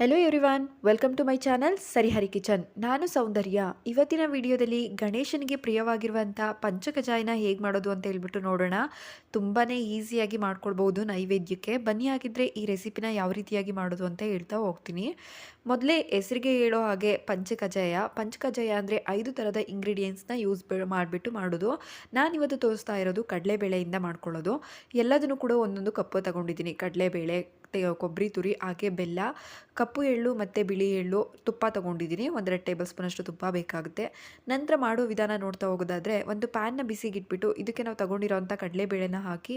Hello everyone welcome to my channel Sarihari kitchen ನಾನು ಸೌಂದರ್ಯ. ಇವತ್ತಿನ ವಿಡಿಯೋದಲ್ಲಿ ಗಣೇಶನಿಗೆ ಪ್ರಿಯವಾಗಿರುವಂಥ ಪಂಚಕಜಾಯನ ಹೇಗೆ ಮಾಡೋದು ಅಂತ ಹೇಳ್ಬಿಟ್ಟು ನೋಡೋಣ. ತುಂಬಾ ಈಸಿಯಾಗಿ ಮಾಡ್ಕೊಳ್ಬೋದು ನೈವೇದ್ಯಕ್ಕೆ. ಬನ್ನಿ ಹಾಗಿದ್ರೆ ಈ ರೆಸಿಪಿನ ಯಾವ ರೀತಿಯಾಗಿ ಮಾಡೋದು ಅಂತ ಹೇಳ್ತಾ ಹೋಗ್ತೀನಿ. ಮೊದಲೇ ಹೆಸರಿಗೆ ಹೇಳೋ ಹಾಗೆ ಪಂಚಕಜಾಯ ಪಂಚಕಜಾಯ ಅಂದರೆ ಐದು ಥರದ ಇಂಗ್ರೀಡಿಯೆಂಟ್ಸ್ನ ಯೂಸ್ ಮಾಡಿಬಿಟ್ಟು ಮಾಡೋದು. ನಾನಿವತ್ತು ತೋರಿಸ್ತಾ ಇರೋದು ಕಡಲೆಬೇಳೆಯಿಂದ ಮಾಡ್ಕೊಳ್ಳೋದು. ಎಲ್ಲದನ್ನು ಕೂಡ ಒಂದೊಂದು ಕಪ್ಪು ತಗೊಂಡಿದ್ದೀನಿ. ಕಡಲೆಬೇಳೆ ಕೊಬ್ಬರಿ, ತುರಿ, ಹಾಗೆ ಬೆಲ್ಲ, ಕಪ್ಪು ಎಳ್ಳು ಮತ್ತು ಬಿಳಿ ಎಳ್ಳು ತುಪ್ಪ ತೊಗೊಂಡಿದ್ದೀನಿ. ಒಂದೆರಡು ಟೇಬಲ್ ಸ್ಪೂನಷ್ಟು ತುಪ್ಪ ಬೇಕಾಗುತ್ತೆ. ನಂತರ ಮಾಡೋ ವಿಧಾನ ನೋಡ್ತಾ ಹೋಗೋದಾದರೆ ಒಂದು ಪ್ಯಾನ್ನ ಬಿಸಿಗಿಟ್ಬಿಟ್ಟು ಇದಕ್ಕೆ ನಾವು ತೊಗೊಂಡಿರೋಂಥ ಕಡಲೆಬೇಳೆನ ಹಾಕಿ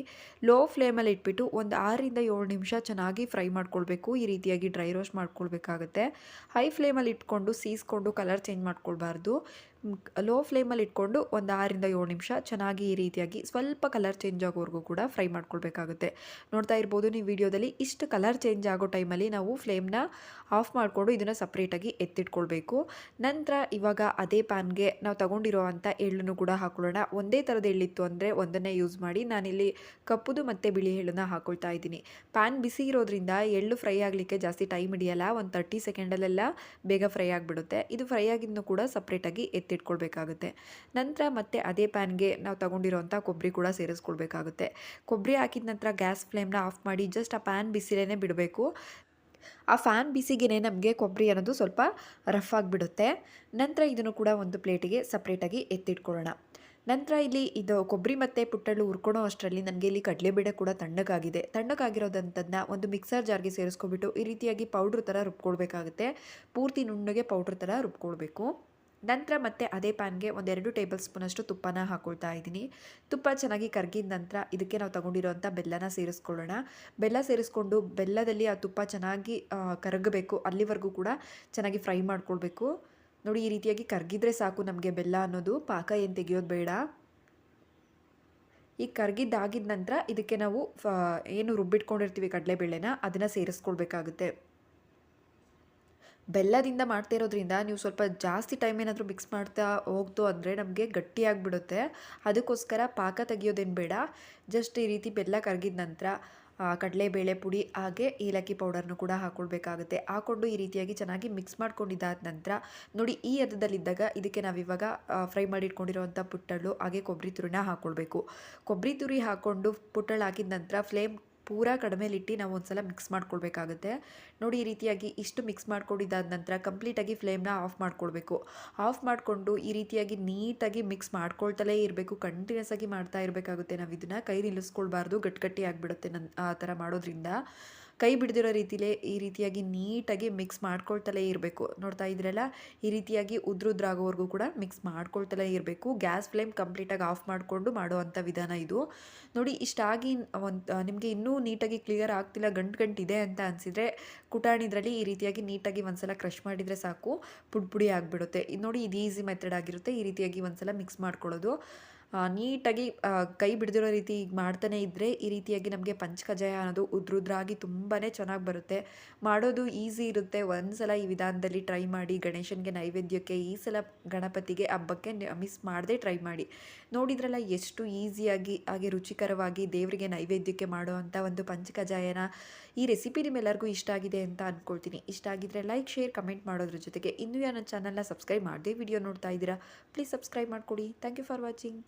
ಲೋ ಫ್ಲೇಮಲ್ಲಿ ಇಟ್ಬಿಟ್ಟು ಒಂದು ಆರರಿಂದ ಏಳು ನಿಮಿಷ ಚೆನ್ನಾಗಿ ಫ್ರೈ ಮಾಡ್ಕೊಳ್ಬೇಕು. ಈ ರೀತಿಯಾಗಿ ಡ್ರೈ ರೋಸ್ಟ್ ಮಾಡ್ಕೊಳ್ಬೇಕಾಗುತ್ತೆ. ಹೈ ಫ್ಲೇಮಲ್ಲಿ ಇಟ್ಕೊಂಡು ಸೀಸ್ಕೊಂಡು ಕಲರ್ ಚೇಂಜ್ ಮಾಡ್ಕೊಳ್ಬಾರ್ದು. ಲೋ ಫ್ಲೇಮಲ್ಲಿ ಇಟ್ಕೊಂಡು ಒಂದು ಆರರಿಂದ ಏಳು ನಿಮಿಷ ಚೆನ್ನಾಗಿ ಈ ರೀತಿಯಾಗಿ ಸ್ವಲ್ಪ ಕಲರ್ ಚೇಂಜ್ ಆಗೋವರೆಗೂ ಕೂಡ ಫ್ರೈ ಮಾಡ್ಕೊಳ್ಬೇಕಾಗುತ್ತೆ. ನೋಡ್ತಾ ಇರ್ಬೋದು ನೀವು ವಿಡಿಯೋದಲ್ಲಿ ಇಷ್ಟು ಕಲರ್ ಚೇಂಜ್ ಆಗೋ ಟೈಮಲ್ಲಿ ನಾವು ಫ್ಲೇಮ್ನ ಆಫ್ ಮಾಡಿಕೊಂಡು ಇದನ್ನು ಸಪ್ರೇಟಾಗಿ ಎತ್ತಿಟ್ಕೊಳ್ಬೇಕು. ನಂತರ ಇವಾಗ ಅದೇ ಪ್ಯಾನ್ಗೆ ನಾವು ತಗೊಂಡಿರೋ ಅಂಥ ಎಳ್ಳನ್ನು ಕೂಡ ಹಾಕೊಳ್ಳೋಣ. ಒಂದೇ ಥರದ ಎಳ್ಳಿತ್ತು ಅಂದರೆ ಒಂದನ್ನೇ ಯೂಸ್ ಮಾಡಿ ನಾನಿಲ್ಲಿ ಕಪ್ಪುದು ಮತ್ತು ಬಿಳಿ ಎಳ್ಳನ್ನು ಹಾಕೊಳ್ತಾ ಇದ್ದೀನಿ. ಪ್ಯಾನ್ ಬಿಸಿ ಇರೋದ್ರಿಂದ ಎಳ್ಳು ಫ್ರೈ ಆಗಲಿಕ್ಕೆ ಜಾಸ್ತಿ ಟೈಮ್ ಹಿಡಿಯಲ್ಲ, ಒಂದು ತರ್ಟಿ ಸೆಕೆಂಡಲ್ಲೆಲ್ಲ ಬೇಗ ಫ್ರೈ ಆಗಿಬಿಡುತ್ತೆ. ಇದು ಫ್ರೈ ಆಗಿದ್ದನ್ನು ಕೂಡ ಸಪ್ರೇಟಾಗಿ ಎತ್ತಿಟ್ಕೊಳ್ಬೇಕಾಗುತ್ತೆ ನಂತರ ಮತ್ತೆ ಅದೇ ಪ್ಯಾನ್ಗೆ ನಾವು ತೊಗೊಂಡಿರೋಂಥ ಕೊಬ್ಬರಿ ಕೂಡ ಸೇರಿಸ್ಕೊಳ್ಬೇಕಾಗುತ್ತೆ. ಕೊಬ್ಬರಿ ಹಾಕಿದ ನಂತರ ಗ್ಯಾಸ್ ಫ್ಲೇಮ್ನ ಆಫ್ ಮಾಡಿ ಜಸ್ಟ್ ಆ ಪ್ಯಾನ್ ಬಿಸಿಲೇ ಬಿಡಬೇಕು. ಆ ಫ್ಯಾನ್ ಬಿಸಿಗೆ ನಮಗೆ ಕೊಬ್ಬರಿ ಅನ್ನೋದು ಸ್ವಲ್ಪ ರಫ್ ಆಗಿಬಿಡುತ್ತೆ. ನಂತರ ಇದನ್ನು ಕೂಡ ಒಂದು ಪ್ಲೇಟಿಗೆ ಸಪ್ರೇಟಾಗಿ ಎತ್ತಿಟ್ಕೊಳ್ಳೋಣ. ನಂತರ ಇಲ್ಲಿ ಇದು ಕೊಬ್ಬರಿ ಮತ್ತು ಪುಟ್ಟಳು ಹುರ್ಕೊಳೋ ಅಷ್ಟರಲ್ಲಿ ನನಗೆ ಇಲ್ಲಿ ಕಡಲೆಬೇಳೆ ಕೂಡ ತಣ್ಣಗಾಗಿದೆ. ತಣ್ಣಗಾಗಿರೋದಂಥದ್ದನ್ನ ಒಂದು ಮಿಕ್ಸರ್ ಜಾರ್ಗೆ ಸೇರಿಸ್ಕೊಬಿಟ್ಟು ಈ ರೀತಿಯಾಗಿ ಪೌಡ್ರ್ ಥರ ರುಬ್ಕೊಳ್ಬೇಕಾಗುತ್ತೆ. ಪೂರ್ತಿ ನುಣ್ಣಗೆ ಪೌಡ್ರ್ ಥರ ರುಬ್ಕೊಳ್ಬೇಕು. ನಂತರ ಮತ್ತೆ ಅದೇ ಪ್ಯಾನ್ಗೆ ಒಂದೆರಡು ಟೇಬಲ್ ಸ್ಪೂನಷ್ಟು ತುಪ್ಪನ ಹಾಕೊಳ್ತಾ ಇದ್ದೀನಿ. ತುಪ್ಪ ಚೆನ್ನಾಗಿ ಕರಗಿದ ನಂತರ ಇದಕ್ಕೆ ನಾವು ತೊಗೊಂಡಿರೋವಂಥ ಬೆಲ್ಲನ ಸೇರಿಸ್ಕೊಳ್ಳೋಣ. ಬೆಲ್ಲ ಸೇರಿಸ್ಕೊಂಡು ಬೆಲ್ಲದಲ್ಲಿ ಆ ತುಪ್ಪ ಚೆನ್ನಾಗಿ ಕರಗಬೇಕು. ಅಲ್ಲಿವರೆಗೂ ಕೂಡ ಚೆನ್ನಾಗಿ ಫ್ರೈ ಮಾಡ್ಕೊಳ್ಬೇಕು. ನೋಡಿ, ಈ ರೀತಿಯಾಗಿ ಕರಗಿದ್ರೆ ಸಾಕು ನಮಗೆ ಬೆಲ್ಲ ಅನ್ನೋದು. ಪಾಕ ಏನು ತೆಗೆಯೋದು ಬೇಡ. ಈ ಕರಗಿದ್ದಾಗಿದ ನಂತರ ಇದಕ್ಕೆ ನಾವು ಏನು ರುಬ್ಬಿಟ್ಕೊಂಡಿರ್ತೀವಿ ಕಡಲೆಬೇಳೆನ, ಅದನ್ನು ಸೇರಿಸ್ಕೊಳ್ಬೇಕಾಗುತ್ತೆ. ಬೆಲ್ಲದಿಂದ ಮಾಡ್ತಾ ಇರೋದ್ರಿಂದ ನೀವು ಸ್ವಲ್ಪ ಜಾಸ್ತಿ ಟೈಮ್ ಏನಾದರೂ ಮಿಕ್ಸ್ ಮಾಡ್ತಾ ಹೋಗ್ತು ಅಂದರೆ ನಮಗೆ ಗಟ್ಟಿಯಾಗಿಬಿಡುತ್ತೆ ಅದಕ್ಕೋಸ್ಕರ ಪಾಕ ತೆಗಿಯೋದೇನು ಬೇಡ. ಜಸ್ಟ್ ಈ ರೀತಿ ಬೆಲ್ಲ ಕರಗಿದ ನಂತರ ಕಡಲೆಬೇಳೆ ಪುಡಿ, ಹಾಗೆ ಏಲಕ್ಕಿ ಪೌಡರ್ನು ಕೂಡ ಹಾಕ್ಕೊಳ್ಬೇಕಾಗುತ್ತೆ ಹಾಕ್ಕೊಂಡು ಈ ರೀತಿಯಾಗಿ ಚೆನ್ನಾಗಿ ಮಿಕ್ಸ್ ಮಾಡ್ಕೊಂಡಿದ್ದಾದ ನಂತರ, ನೋಡಿ ಈ ಹದದಲ್ಲಿದ್ದಾಗ ಇದಕ್ಕೆ ನಾವಿವಾಗ ಫ್ರೈ ಮಾಡಿ ಇಟ್ಕೊಂಡಿರುವಂಥ ಪುಟ್ಟಳು, ಹಾಗೆ ಕೊಬ್ಬರಿ ತುರಿನ ಹಾಕ್ಕೊಳ್ಬೇಕು ಕೊಬ್ಬರಿ ತುರಿ ಹಾಕ್ಕೊಂಡು ಪುಟ್ಟಳ್ಳು ಹಾಕಿದ ನಂತರ ಫ್ಲೇಮ್ ಪೂರಾ ಕಡಿಮೆಲಿಟ್ಟು ನಾವು ಒಂದು ಸಲ ಮಿಕ್ಸ್ ಮಾಡ್ಕೊಳ್ಬೇಕಾಗುತ್ತೆ. ನೋಡಿ, ಈ ರೀತಿಯಾಗಿ ಇಷ್ಟು ಮಿಕ್ಸ್ ಮಾಡ್ಕೊಂಡಿದ್ದಾದ ನಂತರ ಕಂಪ್ಲೀಟಾಗಿ ಫ್ಲೇಮ್ನ ಆಫ್ ಮಾಡ್ಕೊಳ್ಬೇಕು. ಆಫ್ ಮಾಡಿಕೊಂಡು ಈ ರೀತಿಯಾಗಿ ನೀಟಾಗಿ ಮಿಕ್ಸ್ ಮಾಡ್ಕೊಳ್ತಲೇ ಇರಬೇಕು. ಕಂಟಿನ್ಯೂಸ್ ಆಗಿ ಮಾಡ್ತಾ ಇರಬೇಕಾಗುತ್ತೆ. ನಾವು ಇದನ್ನು ಕೈ ನಿಲ್ಲಿಸ್ಕೊಳ್ಬಾರ್ದು. ಗಟ್ಟಿ ಆಗಿಬಿಡುತ್ತೆ ನನ್ನ ಆ ಥರ ಮಾಡೋದ್ರಿಂದ. ಕೈ ಬಿಡದಿರೋ ರೀತಿಲೇ ಈ ರೀತಿಯಾಗಿ ನೀಟಾಗಿ ಮಿಕ್ಸ್ ಮಾಡ್ಕೊಳ್ತಲೇ ಇರಬೇಕು. ನೋಡ್ತಾ ಇದ್ರಲ್ಲ, ಈ ರೀತಿಯಾಗಿ ಉದ್ರುದ್ರಾಗೋವರೆಗೂ ಕೂಡ ಮಿಕ್ಸ್ ಮಾಡ್ಕೊಳ್ತಲೇ ಇರಬೇಕು. ಗ್ಯಾಸ್ ಫ್ಲೇಮ್ ಕಂಪ್ಲೀಟಾಗಿ ಆಫ್ ಮಾಡಿಕೊಂಡು ಮಾಡುವಂಥ ವಿಧಾನ ಇದು. ನೋಡಿ, ಇಷ್ಟಾಗಿ ಒಂದು ನಿಮಗೆ ಇನ್ನೂ ನೀಟಾಗಿ ಕ್ಲಿಯರ್ ಆಗ್ತಿಲ್ಲ, ಗಂಟು ಗಂಟಿದೆ ಅಂತ ಅನಿಸಿದರೆ ಕುಟಾಣಿದ್ರಲ್ಲಿ ಈ ರೀತಿಯಾಗಿ ನೀಟಾಗಿ ಒಂದ್ಸಲ ಕ್ರಷ್ ಮಾಡಿದರೆ ಸಾಕು, ಪುಡಿ ಪುಡಿ ಆಗಿಬಿಡುತ್ತೆ. ನೋಡಿ, ಇದು ಈಸಿ ಮೆಥಡ್ ಆಗಿರುತ್ತೆ, ಈ ರೀತಿಯಾಗಿ ಒಂದ್ಸಲ ಮಿಕ್ಸ್ ಮಾಡ್ಕೊಳ್ಳೋದು. ನೀಟಾಗಿ ಕೈ ಬಿಡದಿರೋ ರೀತಿ ಮಾಡ್ತಾನೆ ಇದ್ದರೆ ಈ ರೀತಿಯಾಗಿ ನಮಗೆ ಪಂಚಕಜಾಯ ಅನ್ನೋದು ಉದ್ರುದ್ರಾಗಿ ತುಂಬಾ ಚೆನ್ನಾಗಿ ಬರುತ್ತೆ. ಮಾಡೋದು ಈಸಿ ಇರುತ್ತೆ. ಒಂದು ಸಲ ಈ ವಿಧಾನದಲ್ಲಿ ಟ್ರೈ ಮಾಡಿ, ಗಣೇಶನಿಗೆ ನೈವೇದ್ಯಕ್ಕೆ ಈ ಸಲ ಗಣಪತಿಗೆ ಹಬ್ಬಕ್ಕೆ ಮಿಸ್ ಮಾಡದೆ ಟ್ರೈ ಮಾಡಿ. ನೋಡಿದ್ರಲ್ಲ ಎಷ್ಟು ಈಸಿಯಾಗಿ, ಹಾಗೆ ರುಚಿಕರವಾಗಿ ದೇವರಿಗೆ ನೈವೇದ್ಯಕ್ಕೆ ಮಾಡೋ ಅಂಥ ಒಂದು ಪಂಚಕಜಾಯನ ಈ ರೆಸಿಪಿ ನಿಮ್ಮೆಲ್ಲರಿಗೂ ಇಷ್ಟ ಆಗಿದೆ ಅಂತ ಅಂದ್ಕೊಳ್ತೀನಿ ಇಷ್ಟ ಆಗಿದ್ರೆ ಲೈಕ್, ಶೇರ್, ಕಮೆಂಟ್ ಮಾಡೋದ್ರ ಜೊತೆಗೆ ಇನ್ನೂ ನನ್ನ ಚಾನಲ್ನ ಸಬ್ಸ್ಕ್ರೈಬ್ ಮಾಡಿದೆ ವಿಡಿಯೋ ನೋಡ್ತಾ ಇದ್ದೀರಾ, ಪ್ಲೀಸ್ ಸಬ್ಸ್ಕ್ರೈಬ್ ಮಾಡಿಕೊಡಿ. Thank you for watching.